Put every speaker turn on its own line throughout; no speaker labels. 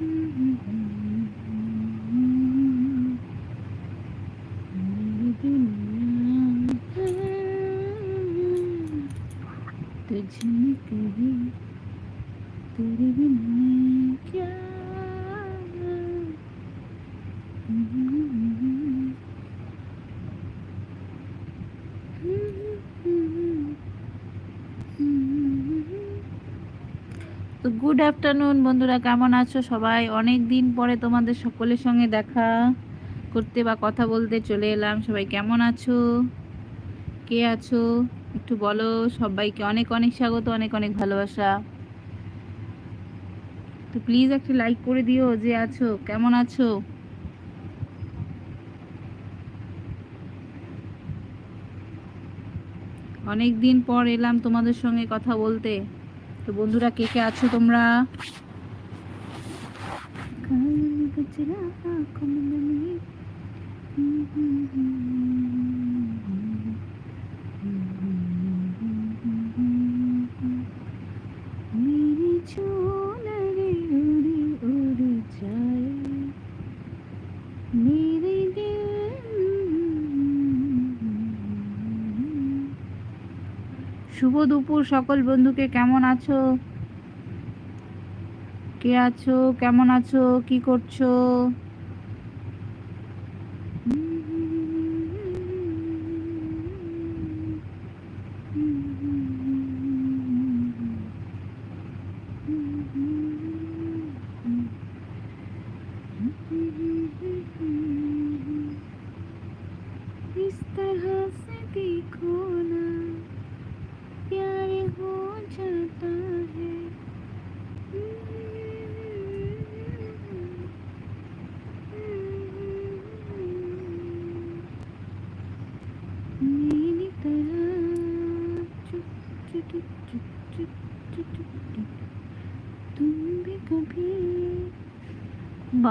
Mm-hmm. Good afternoon বন্ধুরা, কেমন আছো সবাই? অনেক দিন পরে তোমাদের সকলের সঙ্গে দেখা করতে বা কথা বলতে চলে এলাম। সবাই কেমন আছো? কে আছো? একটু বলো, সবাইকে অনেক অনেক স্বাগত, অনেক অনেক ভালোবাসা। তো প্লিজ একটু লাইক করে দিও, যে আছো, কেমন আছো? অনেক দিন পর এলাম তোমাদের সঙ্গে কথা বলতে। তো বন্ধুরা কে কে আছো তোমরা? मेरी শুভ দুপুর সকল বন্ধুকে কেমন আছো? কে আছো? কেমন আছো? কি করছ?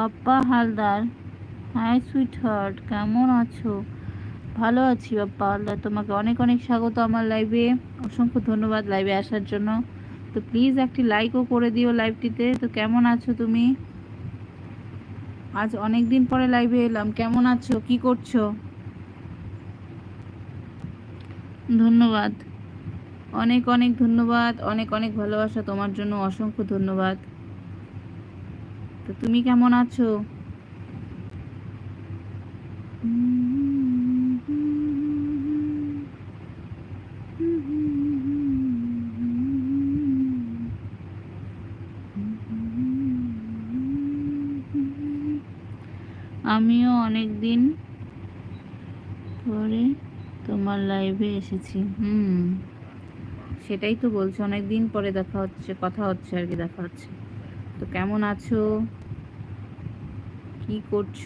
Bappa Haldar. Hi sweetheart কেমন আছো? ভালো আছি বাপ্পা হালদার, তোমাকে অনেক অনেক স্বাগত আমার লাইভে অসংখ্য ধন্যবাদ লাইভে আসার জন্য। তো প্লিজ একটি লাইকও করে দিও লাইভটিতে তো কেমন আছো তুমি? আজ অনেক দিন পরে লাইভে এলাম। কেমন আছো? কি করছ? ধন্যবাদ। অনেক অনেক ধন্যবাদ। অনেক অনেক ভালোবাসা তোমার জন্য। অসংখ্য ধন্যবাদ। তো তুমি কেমন আছো? আমিও অনেক দিন পরে তোমার লাইভে এসেছি। হুম। সেটাই তো বলছি অনেক দিন পরে দেখা হচ্ছে, কথা হচ্ছে আর কি, দেখা হচ্ছে। তো কেমন আছো? কি করছ?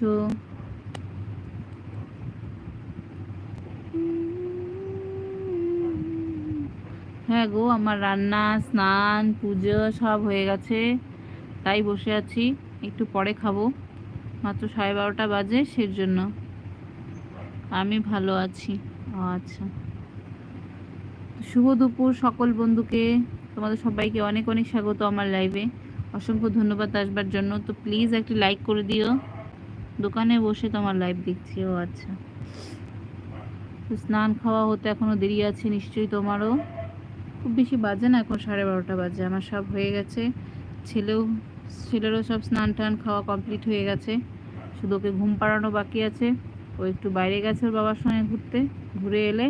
হ্যাঁ গো, আমার রান্না, স্নান, পুজো সব হয়ে গেছে। তাই বসে আছি। একটু পরে খাব। মাত্র সাড়ে বারোটা বাজে সের জন্য আমি ভালো আছি। আচ্ছা। শুভ দুপুর সকল বন্ধুকে। তোমাদের সবাইকে অনেক অনেক স্বাগত আমার লাইভে অসংখ্য ধন্যবাদ আসবার জন্য। তো প্লিজ একটি লাইক করে দিও। দোকানে বসে তোমার লাইভ দেখছি। ও আচ্ছা। তো স্নান খাওয়া হতে এখনও দেরি আছে নিশ্চয়ই তোমারও। খুব বেশি বাজে না এখন, সাড়ে বারোটা বাজে। আমার সব হয়ে গেছে। ছেলেও, ছেলেরও সব স্নান টান খাওয়া কমপ্লিট হয়ে গেছে। শুধু ওকে ঘুম পাড়ানো বাকি আছে। ও একটু বাইরে গেছে ওর বাবার সঙ্গে ঘুরতে, ঘুরে এলে।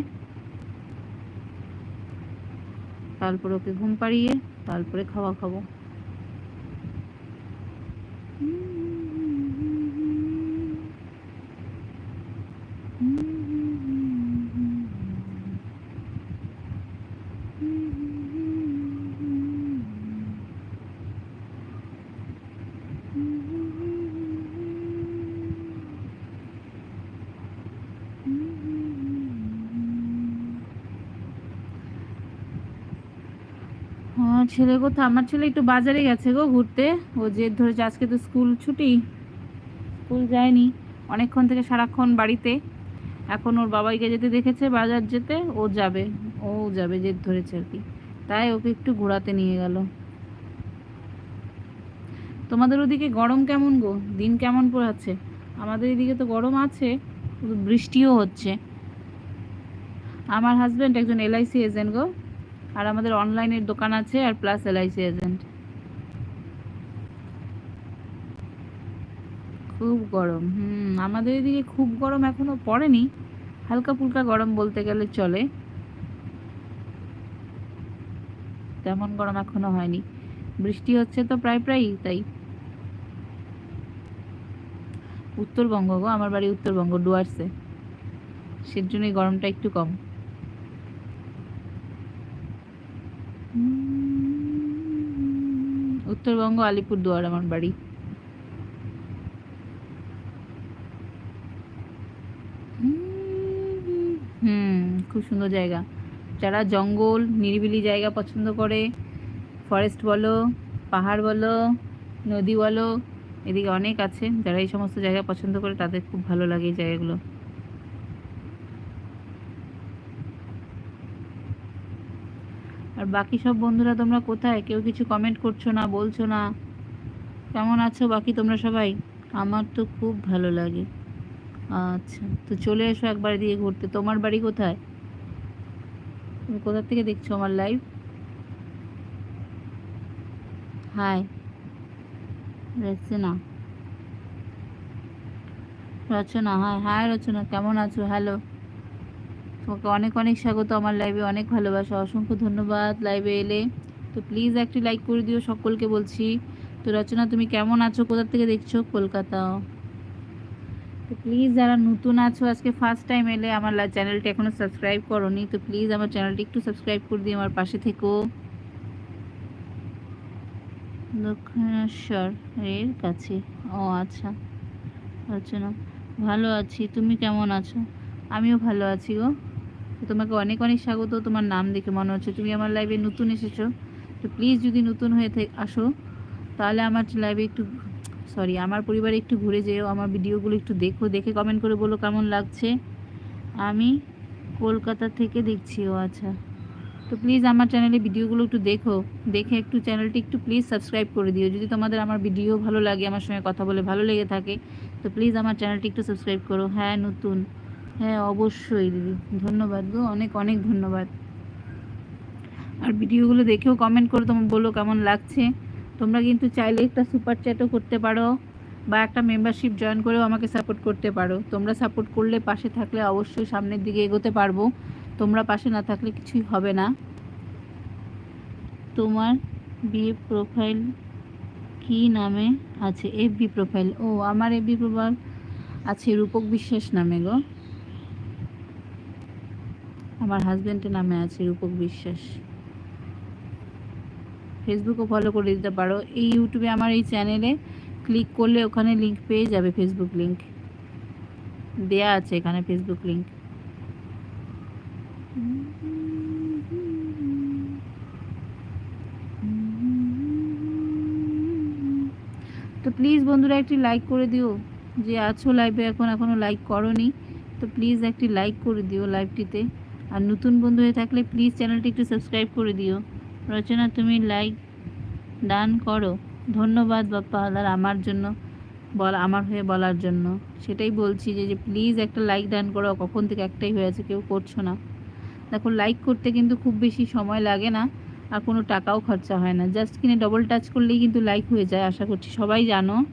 তারপর ওকে ঘুম পাড়িয়ে তারপরে খাওয়া খাব। হ্যাঁ ছেলে কোথা আমার ছেলে একটু বাজারে গেছে গো ঘুরতে। ও জেদ ধরেছে আজকে তো স্কুল ছুটি, স্কুল যায়নি। অনেকক্ষণ থেকে সারাক্ষণ বাড়িতে। এখন ওর বাবাইকে যেতে দেখেছে, বাজার যেতে, ও যাবে ও যাবে জেদ ধরেছে আর কি। তাই ওকে একটু ঘোরাতে নিয়ে গেল। তোমাদের ওদিকে গরম কেমন গো? দিন কেমন পড়াচ্ছে? আমাদের এদিকে তো গরম আছে বৃষ্টিও হচ্ছে। আমার হাজব্যান্ড একজন এলআইসি এজেন্ট গো, আর আমাদের অনলাইনের দোকান আছে, আর প্লাস এলআইসি এজেন্ট খুব গরম, হুম, আমাদের এদিকে খুব গরম, এখনও পড়েনি। হালকা ফুলকা গরম বলতে গেলে চলে। তেমন গরম এখনও হয়নি। বৃষ্টি হচ্ছে তো প্রায় প্রায়ই, তাই। উত্তরবঙ্গ গো, আমার বাড়ি উত্তরবঙ্গ, ডুয়ার্সে। সের জন্যই গরমটা একটু কম। উত্তরবঙ্গ, আলিপুরদুয়ার আমার বাড়ি হুম খুব সুন্দর জায়গা। যারা জঙ্গল, নিরিবিলি জায়গা পছন্দ করে ফরেস্ট বলো, পাহাড় বলো, নদী বলো, এদিকে অনেক আছে। যারা এই সমস্ত জায়গা পছন্দ করে, তাদের খুব ভালো লাগে এই জায়গাগুলো। আর বাকি সব বন্ধুরা তোমরা কোথায়? কেউ কিছু কমেন্ট করছ না, বলছো না? কেমন আছো বাকি তোমরা সবাই? আমার তো খুব ভালো লাগে। আচ্ছা তো চলে এসো একবার দিয়ে ঘুরতে। তোমার বাড়ি কোথায়? তুমি কোথা থেকে দেখছ আমার live hi Rachana. Rachana hi hi Rachana, কেমন আছো? হ্যালো তোমাকে অনেক অনেক স্বাগত আমার লাইভে অনেক ভালোবাসা, অসংখ্য ধন্যবাদ লাইভে এলে। তো প্লিজ একটি লাইক করে দিও, সকলকে বলছি। তো রচনা, তুমি কেমন আছো? কোথা থেকে দেখছ? কলকাতা। তো প্লিজ যারা নতুন আছো, আজকে ফার্স্ট টাইম এলে আমার চ্যানেলটি এখনও সাবস্ক্রাইব করোনি, তো প্লিজ আমার চ্যানেলটি একটু সাবস্ক্রাইব করে দিই আমার পাশে থেকো। দক্ষিণেশ্বর এর কাছে। ও আচ্ছা। রচনা ভালো আছি। তুমি কেমন আছো? আমিও ভালো আছি গো। তোমাকে অনেক অনেক স্বাগত। তোমার নাম দেখে মনে হচ্ছে তুমি আমার লাইভে নতুন এসেছ। তো প্লিজ যদি নতুন হয়ে আসো, তাহলে আমার লাইভে একটু সরি আমার পরিবারে একটু ঘুরে যেও, আমার ভিডিওগুলো একটু দেখো, দেখে কমেন্ট করে বলো কেমন লাগছে। আমি কলকাতা থেকে দেখছি, ও আচ্ছা। তো প্লিজ আমার চ্যানেলে ভিডিওগুলো একটু দেখো, দেখে একটু চ্যানেলটি একটু প্লিজ সাবস্ক্রাইব করে দিও। যদি তোমাদের আমার ভিডিও ভালো লাগে, আমার সঙ্গে কথা বলে ভালো লেগে থাকে, তো প্লিজ আমার চ্যানেলটি একটু সাবস্ক্রাইব করো। হ্যাঁ নতুন। হ্যাঁ অবশ্যই দিদি। ধন্যবাদ গো, অনেক অনেক ধন্যবাদ। আর ভিডিওগুলো দেখেও কমেন্ট করে তোমার বলো কেমন লাগছে। তোমরা কিন্তু চাইলে একটা সুপার চ্যাটও করতে পারো বা একটা মেম্বারশিপ জয়েন করেও আমাকে সাপোর্ট করতে পারো। তোমরা সাপোর্ট করলে পাশে থাকলে অবশ্যই সামনের দিকে এগোতে পারব। তোমরা পাশে না থাকলে কিছুই হবে না। তোমার বিয়ে প্রোফাইল কি নামে আছে? এফবি প্রোফাইল ও, আমার এফবি প্রোফাইল আছে রূপক বিশ্বাস নামে গো। আমার হাজব্যান্ডের নামে আছে রূপক বিশ্বাস। ফেসবুকও ফলো করে দিতে পারো। এই ইউটিউবে আমার এই চ্যানেলে ক্লিক করলে ওখানে লিঙ্ক পেয়ে যাবে ফেসবুক লিঙ্ক দেয়া আছে এখানে ফেসবুক লিঙ্ক তো প্লিজ বন্ধুরা একটি লাইক করে দিও। যে আছো লাইভে এখন এখনও লাইক করনি, তো প্লিজ একটি লাইক করে দিও লাইভটিতে আর নতুন বন্ধু হয়ে থাকলে প্লিজ চ্যানেলটি একটু সাবস্ক্রাইব করে দিও। রচনা তুমি লাইক ডান করো। ধন্যবাদ বাপ্পা হালদার আমার জন্য, বল, আমার হয়ে বলার জন্য। সেটাই বলছি যে যে প্লিজ একটা লাইক ডান করো, কখন থেকে একটাই হয়েছে কেউ করছ না। দেখো লাইক করতে কিন্তু খুব বেশি সময় লাগে না, আর কোনো টাকাও খরচা হয় না। জাস্ট কিনে ডবল টাচ করলেই কিন্তু লাইক হয়ে যায়, আশা করছি সবাই জানো।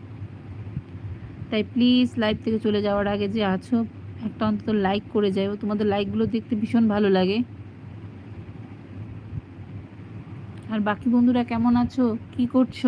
তাই প্লিজ লাইভ থেকে চলে যাওয়ার আগে যে আছো, একটা অন্তত লাইক করে যাও তোমাদের লাইকগুলো দেখতে ভীষণ ভালো লাগে। আর বাকি বন্ধুরা কেমন আছো? কি করছ?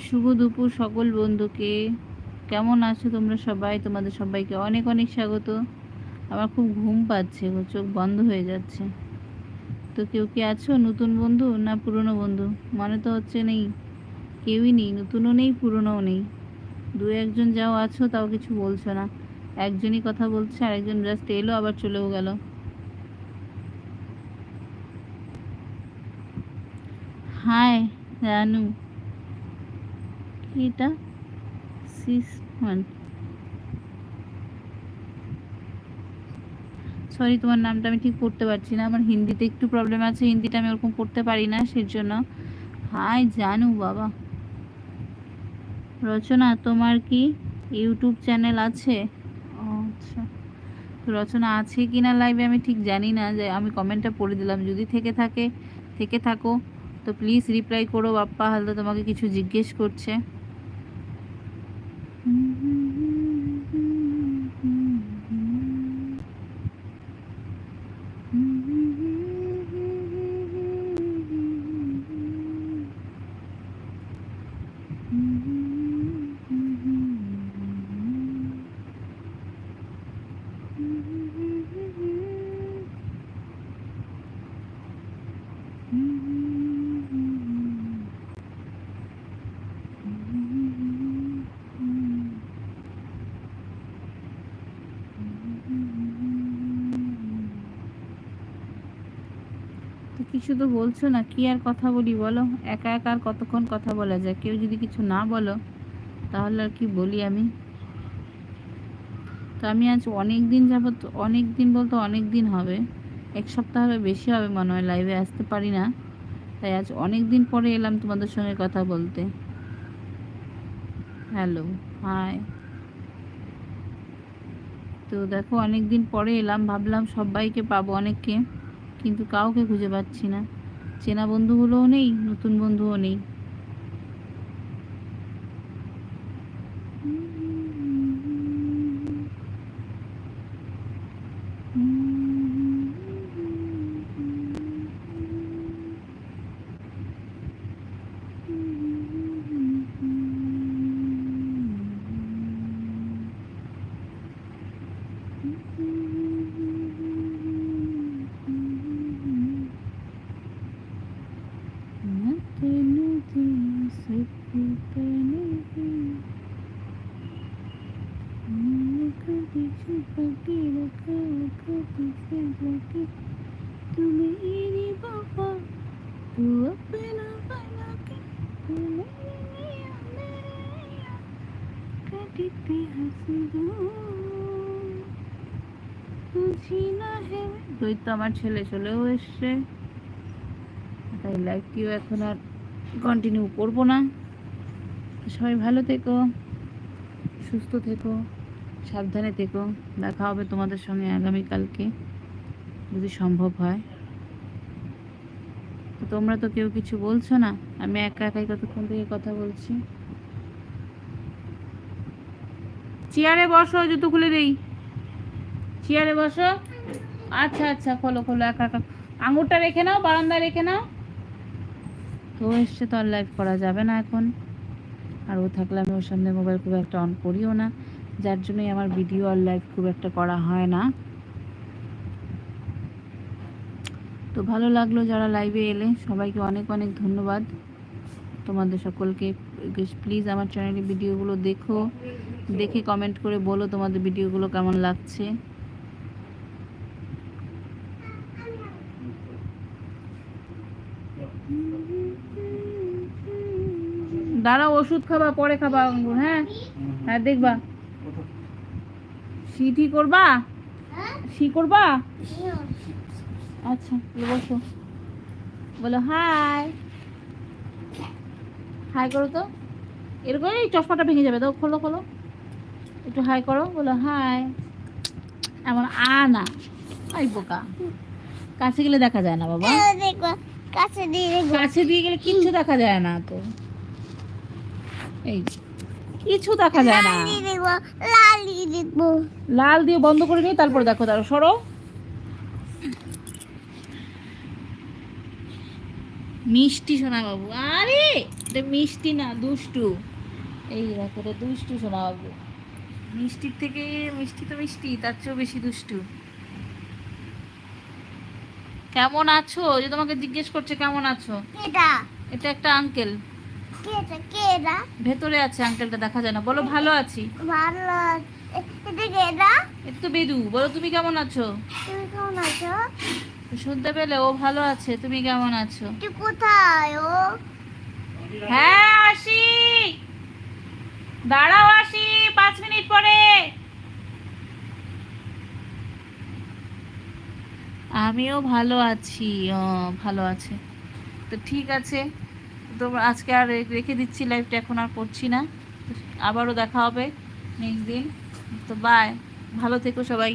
শুভ দুপুর সকল বন্ধুকে। কেমন আছো তোমরা সবাই? তোমাদের সবাইকে অনেক অনেক স্বাগত। আমার খুব ঘুম পাচ্ছে চোখ বন্ধ হয়ে যাচ্ছে। তো কেউ কি আছো? নতুন বন্ধু না পুরনো বন্ধু? মনে তো হচ্ছে নেই, কেউই নেই, নতুনও নেই, পুরনোও নেই। দু একজন যাও আছো, তাও কিছু বলছো না। একজনই কথা বলছে আর একজন জাস্ট এলো, আবার চলেও গেল। হাই রানু। এটা সিক্স ওয়ান সরি তোমার নামটা আমি ঠিক পড়তে পারছি না। আমার হিন্দিতে একটু প্রবলেম আছে হিন্দিটা আমি ওরকম পড়তে পারি না সেই জন্য হাই জানু বাবা। রচনা তোমার কি ইউটিউব চ্যানেল আছে? আচ্ছা। রচনা আছে কি না লাইভে আমি ঠিক জানি না যে আমি কমেন্টটা পড়ে দিলাম। যদি থেকে থাকে থেকে থাকো তো প্লিজ রিপ্লাই করো। বাপ্পা হালদা তোমাকে কিছু জিজ্ঞেস করছে। তো বলছো না, কি আর কথা বলি বলো? একা একা আর কতক্ষণ কথা বলা যায়? কেউ যদি কিছু না বলো, তাহলে আর কি বলি আমি? তো আমি আজ অনেক দিন যাবত অনেক দিন বলতে অনেক দিন হবে। এক সপ্তাহ বেশি হবে মনে হয় লাইভে আসতে পারি না। তাই আজ অনেক দিন পরে এলাম তোমাদের সঙ্গে কথা বলতে। হ্যালো হাই তো দেখো, অনেক দিন পরে এলাম, ভাবলাম সবাইকে পাবো অনেককে। কিন্তু কাউকে খুঁজে পাচ্ছি না। চেনা বন্ধুগুলোও নেই নতুন বন্ধুও নেই। তুমি ইনি বাবা বুঝি না হে তুই তো আমার ছেলে চলেও এসছে। তাই লাইভটিও এখন আর কন্টিনিউ করব না। সবাই ভালো থেকো, সুস্থ থেকো, সাবধানে থেকো। দেখা হবে তোমাদের সঙ্গে আগামীকালকে। যদি সম্ভব হয়। তোমরা তো কেউ কিছু বলছো না, আমি একা একাই কতক্ষণ থেকে কথা বলছি। চেয়ারে বসো, জুতো খুলে দেই। চেয়ারে বসো। আচ্ছা আচ্ছা খোলো খোলো, একা একা। আঙুরটা রেখে নাও, বারান্দায় রেখে নাও। তো এসছে তো আর লাইভ করা যাবে না এখন। আর ও থাকলে আমি ওর সামনে মোবাইল খুব একটা অন করিও না। যার জন্যই আমার ভিডিও আর লাইভ খুব একটা করা হয় না। তো ভালো লাগল যারা লাইভে এলে। সবাইকে অনেক অনেক ধন্যবাদ। তোমাদের সকলকে প্লিজ আমার চ্যানেলের ভিডিওগুলো দেখো। দেখে কমেন্ট করে বলো তোমাদের ভিডিওগুলো কেমন লাগছে। দাঁড়াও ওষুধ খাবা পরে খাবা আঙ্গুর হ্যাঁ? হ্যাঁ দেখবা। সিটি করবা? সি করবা? আচ্ছা বসো। বলো হাই। হাই করো তো। এরকম এই চশমাটা ভেঙে যাবে। তো খোলো খোলো। একটু হাই করো। বলো হাই। এমন আ না। আই বোকা। কাছে গেলে দেখা যায় না বাবা।
কাছে দিয়ে
কাছে দিয়ে গেলে কিচ্ছু দেখা যায় না তো। এই কিছু দেখা যায় না।
লাল
দিয়ে বন্ধ করে নিয়ে তারপর দেখো তারপর সরো। মিষ্টি সোনা বাবু আরে এটা মিষ্টি না দুষ্টু। এই দেখো এটা দুষ্টু সোনা বাবু মিষ্টির থেকে মিষ্টি তো মিষ্টি তার চেয়েও বেশি দুষ্টু। কেমন আছো? যে তোমাকে জিজ্ঞেস করছে কেমন আছো?
কেটা
এটা একটা আঙ্কেল ভেতরে আছে আঙ্কেলটা দেখা যায় না। বলো ভালো আছি।
ভালো আছে। এটা
এটা তো বেদু। বলো তুমি কেমন আছো?
তুমি কেমন আছো?
শুনতে পেলে ও ভালো আছে তুমি কেমন আছো?
কোথায় ও?
হ্যাঁ আসি। দাঁড়াও আসি পাঁচ মিনিট পরে। আমিও ভালো আছি ও ভালো আছে। তো ঠিক আছে তো আজকে আর রেখে দিচ্ছি লাইফটা এখন আর করছি না। আবারও দেখা হবে নেক্সট দিন। তো বাই ভালো থেকো সবাই।